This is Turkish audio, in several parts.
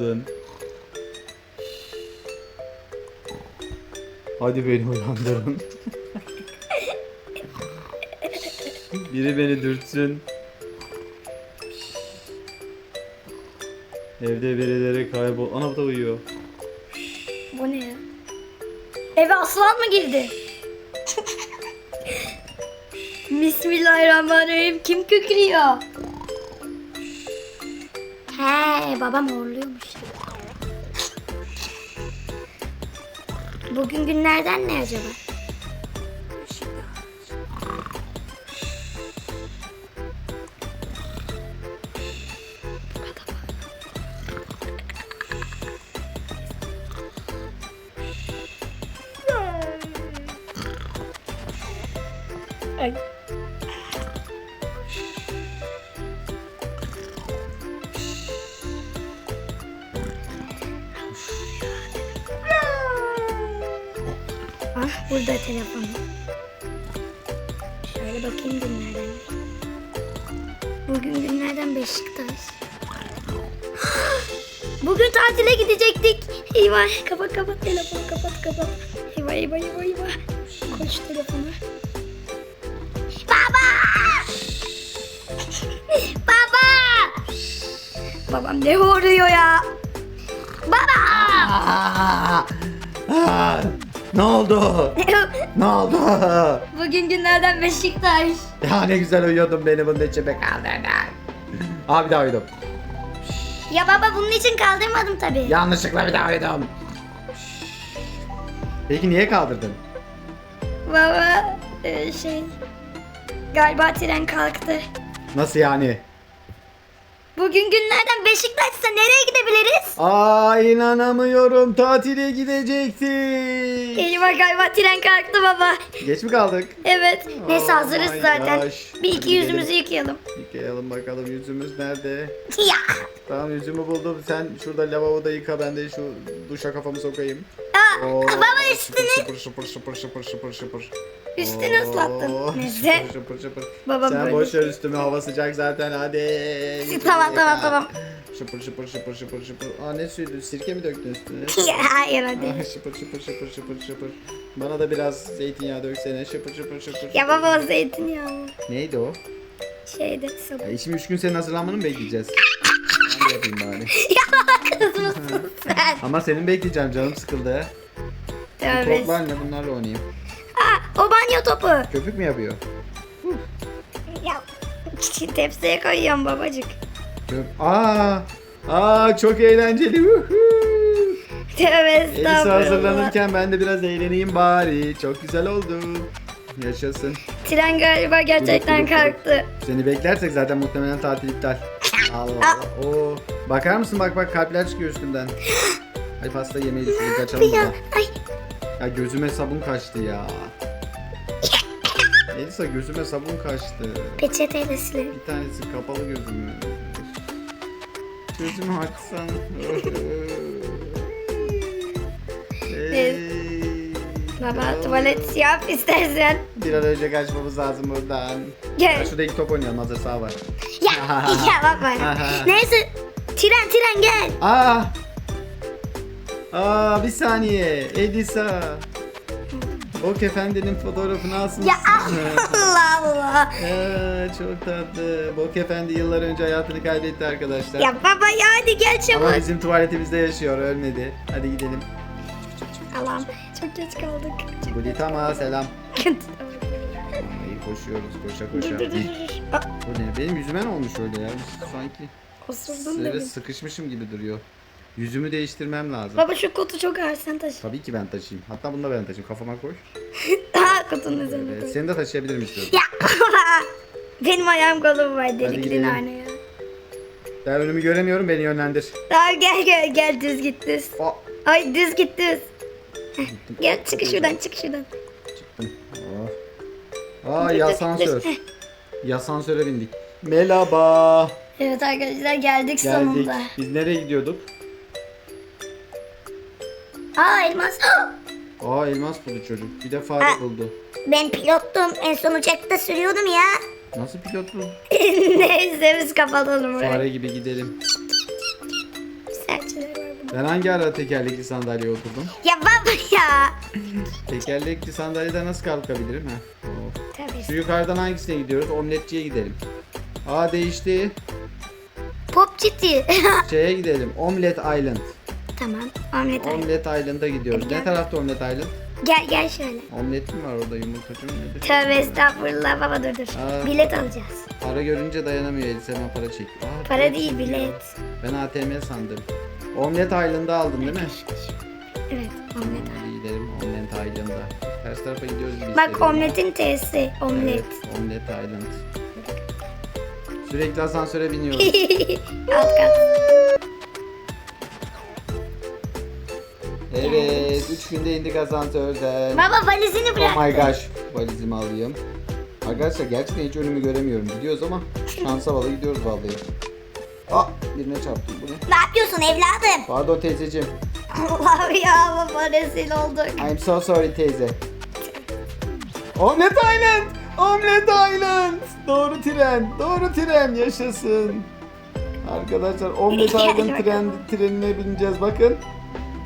Uyandırsın. Hadi beni uyandırın. biri beni dürtsün. Evde birileri kaybol. Ana bu da uyuyor. Bu ne ya? Eve aslan mı girdi? Bismillahirrahmanirrahim. Kim kükrüyor? He, babam horluyormuş. Bugün günlerden ne acaba? Ay. Burada telefon. Şöyle bakayım günlerden. Bugün günlerden Beşiktaş. Bugün tatile gidecektik. Eyvah kapat kapat telefonu kapat kapat. Eyvah eyvah eyvah eyvah. Koş telefonu. Baba! Baba! Babam ne vuruyor ya? Baba! Ne oldu? Ne oldu? Bugün günlerden Beşiktaş. Ya ne güzel uyuyordum beni bunun içime kaldırdın. Abi daha uyudum. Ya baba bunun için kaldırmadım tabii. Yanlışlıkla bir daha uyudum. Peki niye kaldırdın? Baba e, şey galiba tren kalktı. Nasıl yani? Bugün günlerden Beşiktaş'sa nereye gidebiliriz? Aa inanamıyorum tatile gidecektik. Eyvah galiba tren kalktı baba. Geç mi kaldık? Evet. Neyse Oh hazırız my zaten. gosh. Bir iki Hadi yüzümüzü gidelim. yıkayalım. Yıkayalım bakalım yüzümüz nerede? Ya. Tamam yüzümü buldum. Sen şurada lavaboda yıka ben de şu duşa kafamı sokayım. Aa, Oo, baba Şıpır üstünü şıpır şıpır şıpır şıpır şıpır. üstünü Oo, ıslattın. Neyse. Şıpır şıpır şıpır. Babam Sen böyle. boş ver üstümü hava sıcak zaten hadi. Tamam tamam tamam. Şıpır şıpır şıpır şıpır şıpır. Aa ne suydu? Sirke mi döktün üstüne? Ya hayır hadi. Ah, şıpır şıpır şıpır şıpır şıpır. Bana da biraz zeytinyağı döksene. Şıpır şıpır şıpır. Ya baba o zeytinyağı. Neydi o? Şeyde Ya sabun. şimdi üç gün senin hazırlanmanı mı bekleyeceğiz? Yapayım bari. Kız mısın sen? Ama senin bekleyeceğim canım sıkıldı. Tövbe. Toplar ne bunlarla oynayayım. Aa, o banyo topu. Köpük mü yapıyor? Ya tepsiye koyuyorum babacık. Köp Aa! Aa çok eğlenceli. Tövbe Elisa estağfurullah. hazırlanırken ben de biraz eğleneyim bari. Çok güzel oldu. Yaşasın. Tren galiba gerçekten kalktı. Seni beklersek zaten muhtemelen tatil iptal. Allah Allah. Oo. Bakar mısın bak bak kalpler çıkıyor üstünden. Hadi pasta yemeği düşürdük kaçalım Ya, buradan. ay, Ya gözüme sabun kaçtı ya. Elisa gözüme sabun kaçtı. peçeteyle silelim. Bir tanesi kapalı gözümü. Gözümü açsan. Hey. Baba Ya. tuvalet yap istersen. Bir an önce kaçmamız lazım buradan. Ya Gel. şurada iki top oynayalım hazır sağ var. Ya, ya baba. Neyse. Tren tren gel. Aa! Aa bir saniye. Elisa. O efendinin fotoğrafını asmışsın. Ya Allah Allah. Aa, çok tatlı. Bok Efendi yıllar önce hayatını kaybetti arkadaşlar. Ya baba ya hadi gel çabuk. Ama bizim tuvaletimizde yaşıyor, ölmedi. Hadi gidelim. Allah'ım çok geç kaldık. Bulitama selam. İyi koşuyoruz, koşa koşa. dur dur. dur. Aa, Bu ne? Benim yüzüme ne olmuş öyle ya? Sanki dedim. sıkışmışım gibi duruyor. Yüzümü değiştirmem lazım. Baba şu kutu çok ağır sen taşı. Tabii ki ben taşıyayım. Hatta bunu da ben taşıyayım. Kafama koy. Kutunun üzerine koy. seni de taşıyabilirim istiyorum. Ya benim ayağım kolum var delikli gidelim. nane ya. Ben önümü göremiyorum, beni yönlendir. Tamam gel gel gel düz git düz. Aa, Ay düz git düz. Heh, Gel çık şuradan çık şuradan. çıktım. Oh. Aa, ya asansör. Ya asansöre bindik. Merhaba. Evet arkadaşlar geldik, Geldik. sonunda. Biz nereye gidiyorduk? Aa elmas. Aa elmas buldu çocuk. Bir de fare Ha. buldu. Ben pilottum. En son uçakta sürüyordum ya. Nasıl pilot bu? Neyse biz kapatalım burayı. Fare gibi gidelim. Ben hangi ara tekerlekli sandalyeye oturdum? Ya baba ya. Tekerlekli sandalyede nasıl kalkabilirim ha? Tabii. Şu yukarıdan hangisine gidiyoruz? Omletçiye gidelim. Aa değişti. Pop ciddi. Şeye gidelim. Omlet Island. tamam. Omlet ay. Omlet Island'a gidiyoruz. Ne tarafta Omlet Island? Gel gel şöyle. Omlet mi var orada yumurtacı mı nedir? Tövbe estağfurullah baba dur dur. Aa. Bilet alacağız. Para görünce dayanamıyor Elisa hemen para çek. Aa, Para değil bilet. Ben ATM sandım. Omlet Island'ı aldın değil mi? Evet omlet. Hadi gidelim Omlet Island'a. Ters tarafa gidiyoruz biz. Bak omletin T'si. Omlet. Evet, Omlet Island. Sürekli asansöre biniyoruz. Alt kat. evet, 3 günde indik asansörden. Baba valizini bırak. Oh my gosh. Valizimi alayım. Arkadaşlar gerçekten hiç önümü göremiyorum. Gidiyoruz ama şansa bağlı gidiyoruz vallahi. Aa birine çarptım bu ne? Yapıyorsun evladım? Pardon teyzeciğim. Allah'ım ya baba rezil olduk. I'm so sorry teyze. Omlet Island! Omlet Island! Doğru tren, doğru tren yaşasın. Arkadaşlar Omlet Island tren, trenine bineceğiz bakın.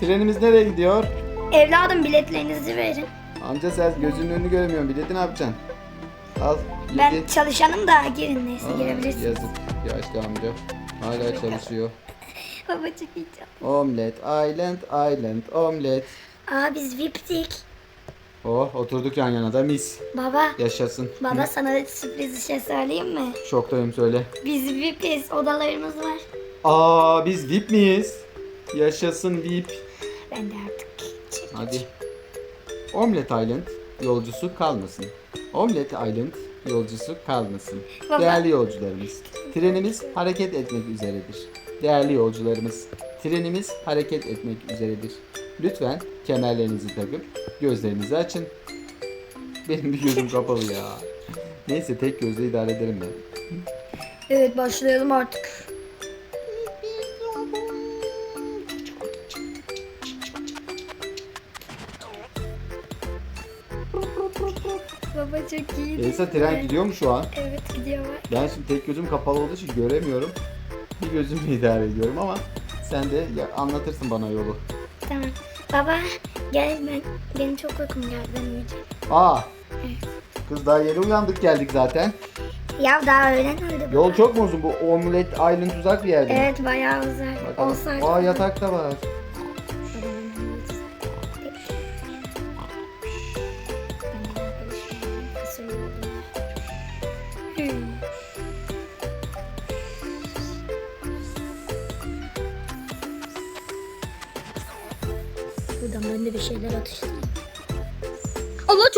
Trenimiz nereye gidiyor? Evladım biletlerinizi verin. Amca sen gözünün önünü göremiyorsun. Bileti ne yapacaksın? Al. Ben yedi. çalışanım da girin neyse Aa, girebilirsiniz. Yazık. Yaşlı amca. Hala çalışıyor. Baba heyecanlı. Omlet Island, Island, omlet. Aa biz VIP'tik. Oh oturduk yan yana da mis. Baba. Yaşasın. Baba sana sürpriz bir şey söyleyeyim mi? Şoktayım söyle. Biz VIP'iz odalarımız var. Aa biz VIP miyiz? Yaşasın VIP. Ben de artık çık- Hadi. Omlet Island yolcusu kalmasın. Omlet Island yolcusu kalmasın. Baba. Değerli yolcularımız, trenimiz hareket etmek üzeredir. Değerli yolcularımız, trenimiz hareket etmek üzeredir. Lütfen kemerlerinizi takıp gözlerinizi açın. Benim bir gözüm kapalı ya. Neyse tek gözle idare ederim ben. Evet başlayalım artık. Elisa tren gidiyor mu şu an? Evet gidiyor var. Ben şimdi tek gözüm kapalı olduğu için göremiyorum. Bir gözümle idare ediyorum ama sen de ya- anlatırsın bana yolu. Tamam. Baba gel ben benim çok uykum geldi ben uyuyacağım. Aa. Kız daha yeni uyandık geldik zaten. Ya daha öğlen oldu. Yol çok mu uzun? Bu Omelet Island uzak bir yerde. mi? Evet bayağı uzak. Bakalım. Olsaydı. Aa yatak da var.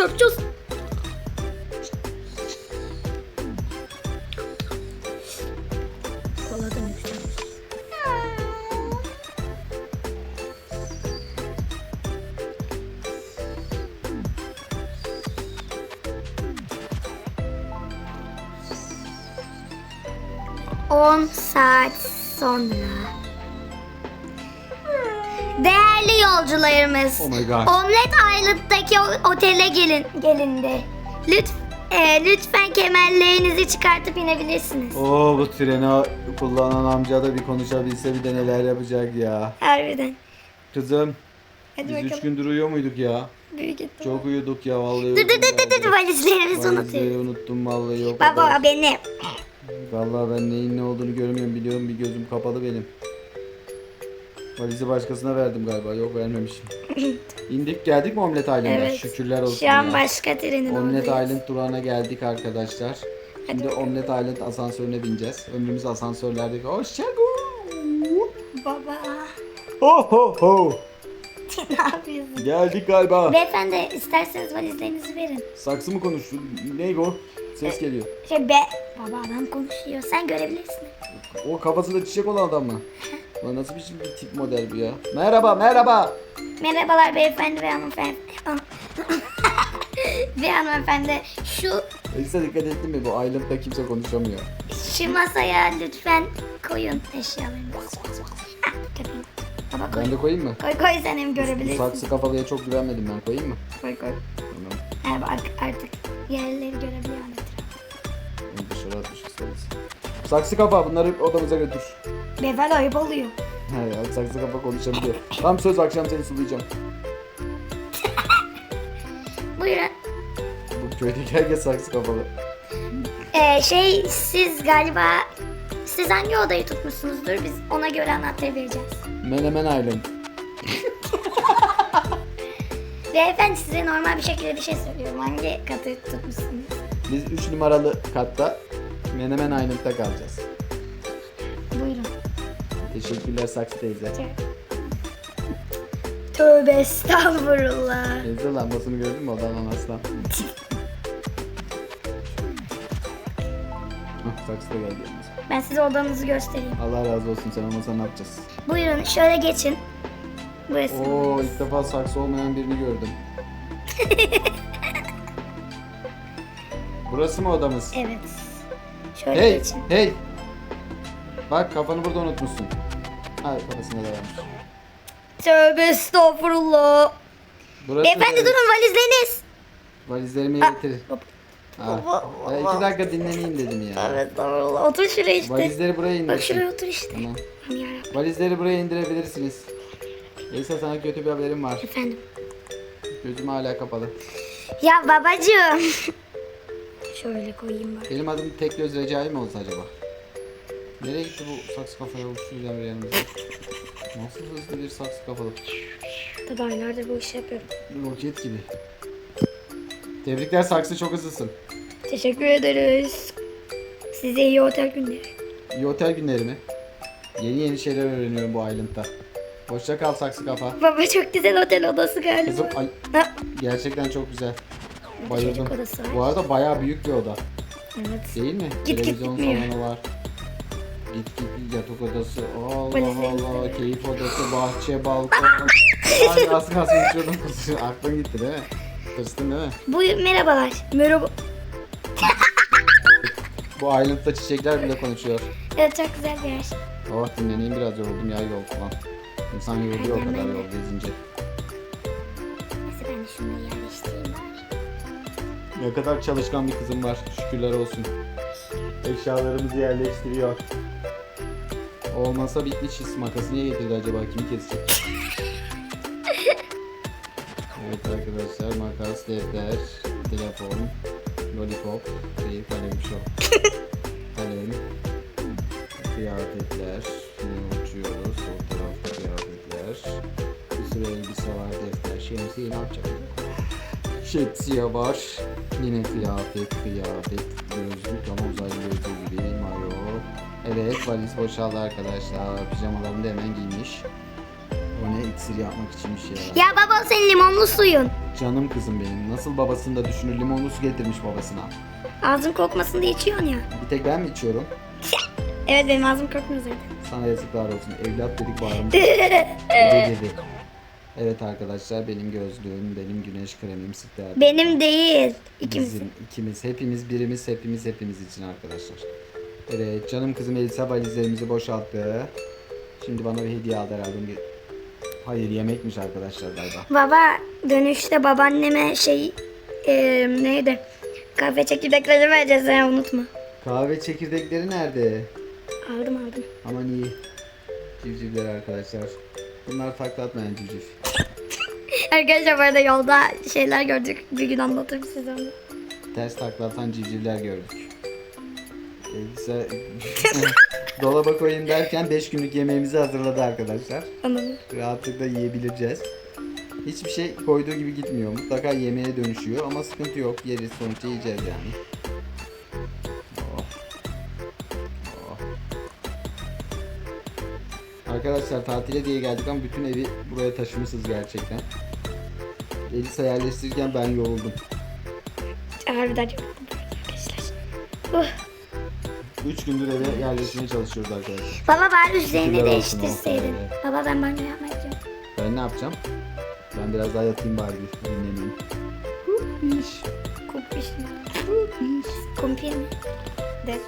Yükselmiş. On saat sonra. Yolcularımız. Oh my God. Omlet Island'daki otele gelin gelindi. Lütfen lütfen kemerlerinizi çıkartıp inebilirsiniz. Oo bu treni kullanan amca da bir konuşabilse bir de neler yapacak ya. Harbiden. Kızım Hadi biz üç bakalım. gündür uyuyor muyduk ya? Büyük. Çok uyuduk ya vallahi. Dur dur dur dur dur valizlerimizi ya. Valizleri unutuyoruz. unuttum vallahi yok. Baba benim. Vallahi ben neyin ne olduğunu görmüyorum biliyorum bir gözüm kapalı benim. Valizi başkasına verdim galiba yok vermemişim. İndik geldik mi Omlet Island'a? Evet. Şükürler olsun Şu an ya. başka trenin Omlet oradayız. Island durağına geldik arkadaşlar. Şimdi Omlet Island asansörüne bineceğiz. Ömrümüz asansörlerde. Hoşçakalın. Baba. Ho ho ho. ne yapıyorsun? Geldik galiba. Beyefendi isterseniz valizlerinizi verin. Saksı mı konuştu? Ne o? Ses geliyor. Şey be. Baba adam konuşuyor. Sen görebilirsin. O kafasında çiçek olan adam mı? Lan nasıl bir, bir tip model bu ya? Merhaba merhaba. Merhabalar beyefendi ve hanımefendi. ve hanımefendi şu Elisa dikkat ettin mi? Bu Island'da kimse konuşamıyor. şu masaya lütfen koyun eşyalarınızı. Ah, köpeğim. Baba koy. Ben de koyayım mı? Koy koy sen hem görebilirsin. saksı kafalıya çok güvenmedim ben. Koyayım mı? Koy koy. Tamam. Ha, bak artık yerleri görebiliyor artık. Onu dışarı atmışız saksı. Kafa bunları odamıza götür. Beyefendi ayıp oluyor. He, saksı kafa konuşabiliyor. Tam söz akşam seni sulayacağım. Buyurun. Bu köydeki herkes saksı kafalı. Ee, şey siz galiba siz hangi odayı tutmuşsunuzdur? Biz ona göre anahtarı vereceğiz. Menemen Island. Beyefendi size normal bir şekilde bir şey söylüyorum. Hangi katı tutmuşsunuz? Biz 3 numaralı katta Menemen Island'da kalacağız. Buyurun. Teşekkürler saksı teyze. Tövbe estağfurullah. Teyze lambasını gördün mü odanın aslan? Hah, saksı da geldi yanımıza. Ben size odanızı göstereyim. Allah razı olsun sen olmasa ne yapacağız? Buyurun şöyle geçin. Burası. Oo ilk defa saksı olmayan birini gördüm. Burası mı odamız? Evet. Şöyle Hey geçin. hey. Bak kafanı burada unutmuşsun. Hayır kafasında da varmış. Tövbe estağfurullah. Burası Beyefendi durun valizleriniz. Valizlerimi getir. hop, Ya iki dakika dinleneyim dedim ya. Tövbe estağfurullah. Otur şuraya işte. Valizleri buraya Bak indirsin. şuraya otur işte. Tamam. Valizleri buraya indirebilirsiniz. Elisa sana kötü bir haberim var. Efendim. Gözüm hala kapalı. Ya babacığım. Şöyle koyayım bak. Benim adım tek göz Recai mi olsa acaba? Nereye gitti bu saksı kafaya uçuşuyla bir yanımıza? Nasıl hızlı bir saksı kafalı? Tabii aylardır bu işi yapıyorum. Roket gibi. Tebrikler saksı çok hızlısın. Teşekkür ederiz. Size iyi otel günleri. İyi otel günleri mi? Yeni yeni şeyler öğreniyorum bu Island'da. Hoşça kal saksı kafa. Baba çok güzel otel odası galiba. Kızım ay, Ha, gerçekten çok güzel. Çocuk Bayıldım. odası var. Bu arada bayağı büyük bir oda. Evet. Değil mi? Git git Televizyon gitmiyor. salonu var. Git git yatak odası. Allah Allah. Keyif odası, bahçe, balkon. Ay nasıl nasıl uçuyordum. Aklın gitti değil mi? Tırstın değil mi? Bu merhabalar. Merhaba. Bu Island'da çiçekler bile konuşuyor. Evet çok güzel bir yer. Oh dinleneyim biraz yoruldum ya yol falan. İnsan yoruluyor o kadar yol gezince. Ne kadar çalışkan bir kızım var. Şükürler olsun. Eşyalarımızı yerleştiriyor. Olmasa bitmişiz. Makası niye getirdi acaba? Kim kesecek? evet arkadaşlar makas, defter, telefon, lollipop, şey, kalem şu. kalem, kıyafetler, yine uçuyoruz. Sol tarafta kıyafetler. Bir sürü elbise var, defter, şemsiye ne yapacak? Şemsiye var. Yine kıyafet, kıyafet, gözlük ama uzaylı gözlüğü gibi, mayo. Evet valiz boşaldı arkadaşlar. Pijamalarını da hemen giymiş. O ne iksir yapmak için bir şey Ya baba senin limonlu suyun. Canım kızım benim. Nasıl babasını da düşünür limonlu su getirmiş babasına. Ağzın kokmasın diye içiyorsun ya. Bir tek ben mi içiyorum? Evet benim ağzım kokmuyor zaten. Sana yazıklar olsun. Evlat dedik. Dede dedi. Evet arkadaşlar benim gözlüğüm, benim güneş kremim sıktı. Benim değil. İkimiz. Bizim, ikimiz, hepimiz, birimiz, hepimiz, hepimiz için arkadaşlar. Evet, canım kızım Elisa valizlerimizi boşalttı. Şimdi bana bir hediye aldı herhalde. Hayır, yemekmiş arkadaşlar galiba. Baba dönüşte babaanneme şey e, neydi? Kahve çekirdekleri vereceğiz ya unutma. Kahve çekirdekleri nerede? Aldım aldım. Aman iyi. Civcivler arkadaşlar. Bunlar takla atmayan civciv. Arkadaşlar bu arada yolda şeyler gördük. Bir gün anlatırım size onu. Ters takla atan civcivler gördük. Elisa dolaba koyayım derken 5 günlük yemeğimizi hazırladı arkadaşlar. Anladım. rahatlıkla yiyebileceğiz. Hiçbir şey koyduğu gibi gitmiyor. Mutlaka yemeğe dönüşüyor ama sıkıntı yok. Yeriz sonuçta yiyeceğiz yani. Oh. Oh. Arkadaşlar tatile diye geldik ama bütün evi buraya taşımışız gerçekten. Elisa yerleştirirken ben yoruldum. Harbiden mutlu arkadaşlar. Uh. 3 gündür eve yerleşmeye çalışıyoruz arkadaşlar. Baba bari üzerini Şükürler olsun, değiştirseydin. olsun. Baba ben banyo yapmak istiyorum. Ben ne yapacağım? Ben biraz daha yatayım bari dinleneyim. Kumpiş mi? Hupiş. Kumpir mi? De.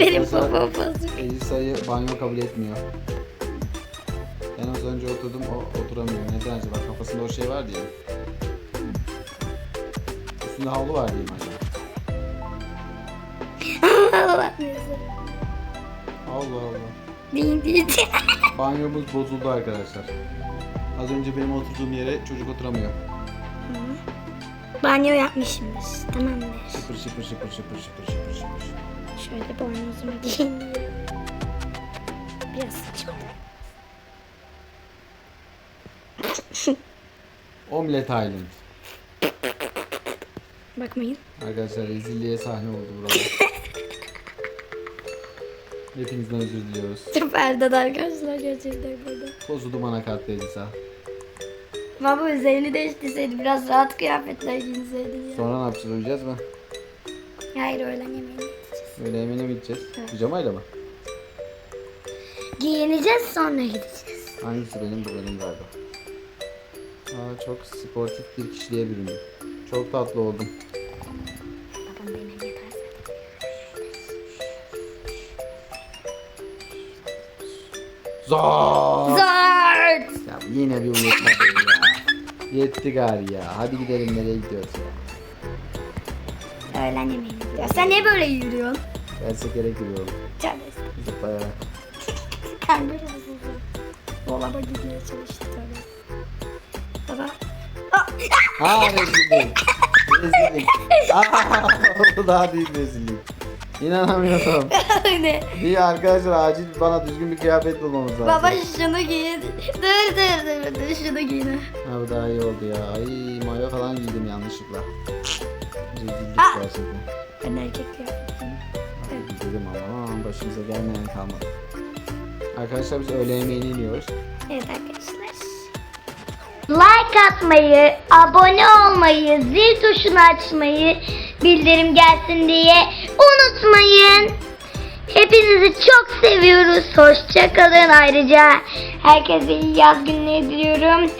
Babam bozuk. Elisa'yı banyo kabul etmiyor. Ben az önce oturdum, o oturamıyor. Neden acaba? Kafasında o şey var diye. Üstünde havlu var diye mi acaba? Allah. Allah Allah. Değil değil. Banyomuz bozuldu arkadaşlar. Az önce benim oturduğum yere çocuk oturamıyor. Banyo yapmışımdır. Tamamdır. Şıpır şıpır şıpır şıpır şıpır şıpır şıpır. Şöyle boynuzuma giyineyim. Biraz sıçradım. Omlet Island. Bakmayın. Arkadaşlar rezilliğe sahne oldu burada. Hepinizden özür diliyoruz. Süperdi arkadaşlar gerçekten burada. Tozu dumana Elisa. Baba üzerini değiştirseydi biraz rahat kıyafetler giyinseydin ya. Sonra ne yapacağız? Uyuyacağız mı? Hayır öğlen yiyeceğiz. Öyle mi gideceğiz? Evet. Pijamayla mı? Giyineceğiz sonra gideceğiz. Hangisi benim bu benim galiba. Aa, çok sportif bir kişiliğe büründüm. Çok tatlı oldum. Babam yeter Zor. Zart! Ya yine bir beni ya. Yetti gari ya. Hadi gidelim nereye gidiyoruz ya. Öğlen yemeğini gidiyoruz. Sen niye böyle yürüyorsun? Ben sekere giriyorum. Çabuk. Zıplayarak. Kanka mısın? Dolaba gidiyor çalıştı tabii. Baba. Aa! Ha rezillik. Rezillik. Aa, bu daha büyük rezillik. İnanamıyorum. ne? İyi arkadaşlar acil bana düzgün bir kıyafet bulmamız lazım. Baba şunu giyin. Dur dur dur dur şunu giyin. Ha bu daha iyi oldu ya. Ay mayo falan giydim yanlışlıkla. Aa! Ben erkek kıyafetiyim. Hadi gidelim ama başımıza gelmeyen kalmadı. Arkadaşlar biz öğle yemeğine iniyoruz. Evet arkadaşlar. Like atmayı, abone olmayı, zil tuşunu açmayı, bildirim gelsin diye unutmayın. Hepinizi çok seviyoruz. Hoşçakalın. Ayrıca herkese iyi yaz günleri diliyorum.